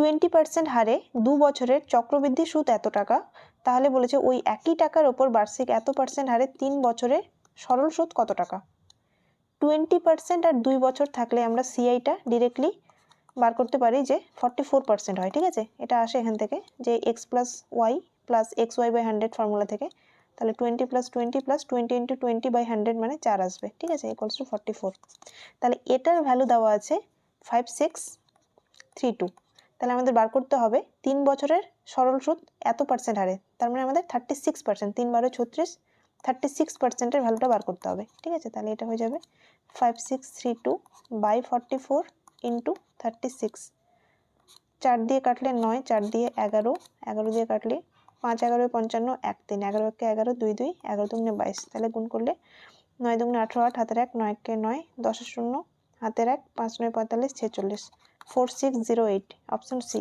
Twenty percent হারে দু বছরের চক্রবৃদ্ধি সুদ এত টাকা? তাহলে বলেছে, ওই একই টাকার ওপর বার্ষিক এত পার্সেন্ট হারে তিন বছরে সরল সুদ কত টাকা? টোয়েন্টি পার্সেন্ট আর দুই বছর থাকলে আমরা সিআইটা ডিরেক্টলি বার করতে পারি যে ফর্টি ফোর পার্সেন্ট হয়, ঠিক আছে? এটা আসে এখান থেকে যে x plus y plus x y by hundred formula থেকে। তাহলে twenty plus twenty plus twenty into twenty by hundred মানে চার আসবে, ঠিক আছে? ইকুয়ালস টু ফর্টি ফোর তাহলে এটার ভ্যালু দেওয়া আছে ফাইভ সিক্স থ্রি টু তাহলে আমাদের বার করতে হবে তিন বছরের সরল সুদ এত পার্সেন্ট হারে। তার মানে আমাদের থার্টি সিক্স পার্সেন্ট তিন বারো ছত্রিশ থার্টি সিক্স পার্সেন্টের ভ্যালুটা বার করতে হবে। ঠিক আছে? তাহলে এটা হয়ে যাবে five six three two by forty four into thirty six চার দিয়ে কাটলে নয়, চার দিয়ে এগারো এগারো দিয়ে কাটলে পাঁচ, এগারো, পঞ্চান্ন, এক, তিন, এগারো, একে এগারো, দুই দুই, এগারো দুগুণে বাইশ। তাহলে গুণ করলে নয় দুগুণে আঠেরো আট, হাতের এক নয়, একে নয় দশের শূন্য, হাতের এক পাঁচ, নয়, পঁয়তাল্লিশ, ছেচল্লিশ। Four six zero eight option C